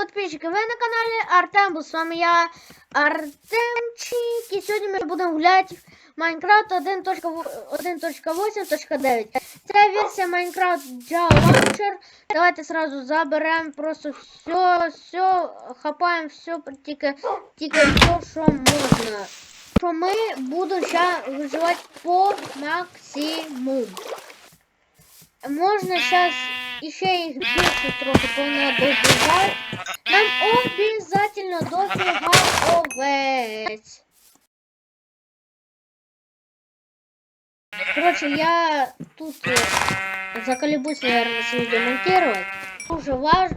подписчики, ви на каналі Артембус. З вами я Артемчик. І сьогодні ми будемо гуляти в Майнкрафт 1.8.9. Це версія Майнкрафт Launcher. Давайте сразу заберемо просто все, все, хапаємо все, тільки, тільки все, що можна. Що ми будемо зараз виживати по максимуму. Можна сейчас еще их більше трохи понадобувати. Нам обязательно дофіга овець. Короче, я тут э, заколебусь, наверное, все видео монтировать. Уже важно.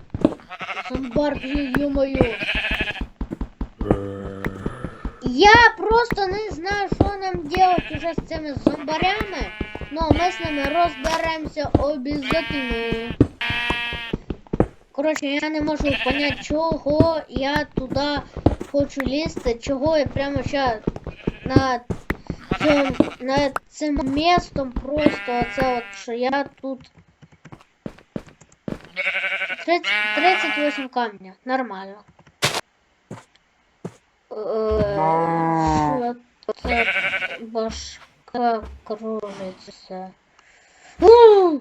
Зомбар, ё-моё. Я просто не знаю, що нам делать уже з цими зомбарями. Но ми з ними розберемося обов'язково. Коротше, я не можу понять, чого я туди хочу лізти, чого я прямо зараз на цьому, над цим містом просто оце от, що я тут 30, 38 камня, нормально. Е, Що це башка У!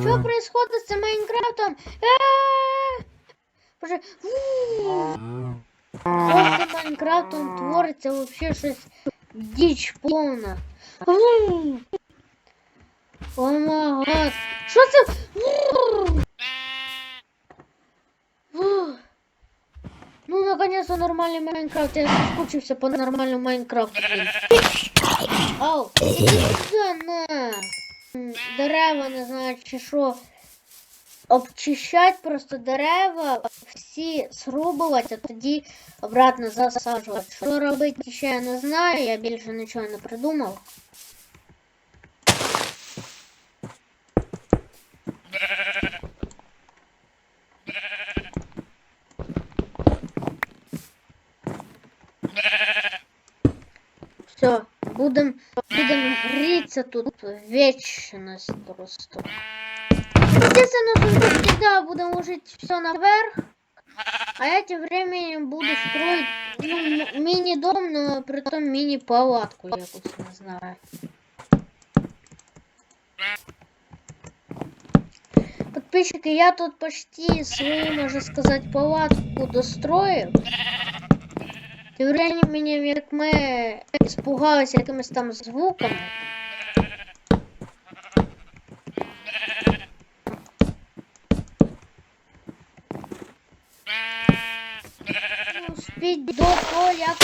Що Что происходит с Майнкрафтом? Боже, у! Просто Майнкрафтом твориться вообще щось дичь повна. У! О май гад. Що це? У! У! Наконец-то нормальный Майнкрафт. Я соскучился по нормальному Майнкрафту. Ау, на. Дерева, не знаю, чи що. Обчищать просто дерева, всі срубувати, а тоді обратно засаджувати. Що робити ще я не знаю, я більше нічого не придумав. Все, будем, будем греться тут вечность просто. Естественно, тут всегда будем ложить все наверх. А я тем временем буду строить ну, мини-дом, но при том мини-палатку якусь, не знаю. Подписчики, я тут почти свою, можно сказать, палатку достроил. Тим временем, як ми испугалися якимись там звуками. Успіть до того, як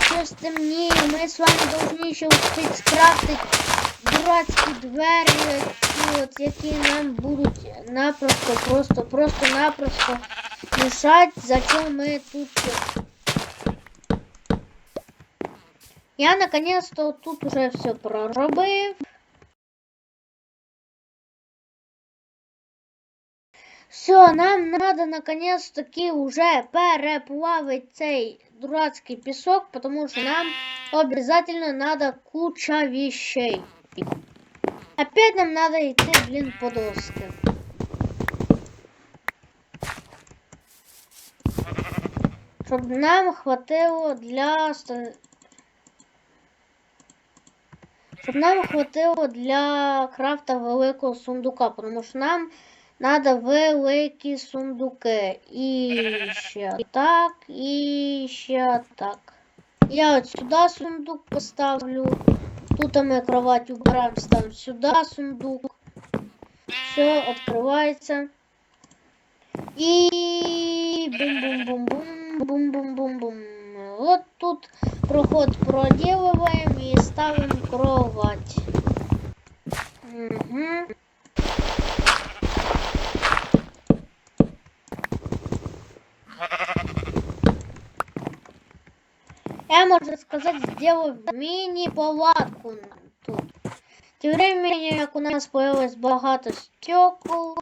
щось темніє, ми з вами повинні ще успіть скрафтити дурацькі двері, от, які нам будуть напросто, просто, просто-напросто мішати, за що ми тут Я наконец-то тут уже все проробив. Все, нам надо наконец-таки уже переплавить цей дурацкий песок, потому что нам обязательно надо куча вещей. Опять нам надо идти, блин, по доски. Щоб нам хватило для щоб нам хватило для крафта великого сундука, тому що нам треба великі сундуки. І ще так, і ще так. Я от сюди сундук поставлю. Тут ми кровать убираем, ставим сюда сундук. Все открывается. И бум-бум-бум-бум, бум-бум-бум-бум. Вот тут проход проделываем и ставим кровать. Мгм. Я, можно сказать, сделаю мини-палатку тут. Тем временем, як у нас появилось багато стекол,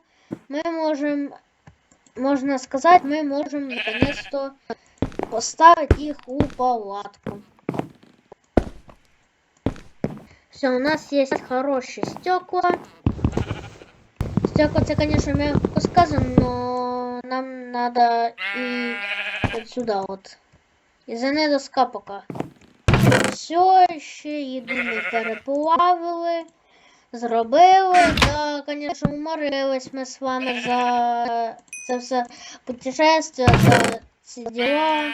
ми можемо, можна сказати, ми можемо наконец-то поставить их у палатку. Все, у нас есть хорошие стекла. Стекла, это, конечно, мягко сказано, но нам надо и вот сюда вот. І за не доска пока. Все, ще їду ми переплавили, зробили. Да, конечно, уморились ми з вами за це все путешествие, за ці діла.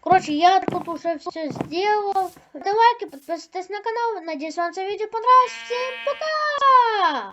Короче, я тут уже все сделал. Ставьте лайки, подписывайтесь на канал. Надеюсь, вам это видео понравилось. Всем пока!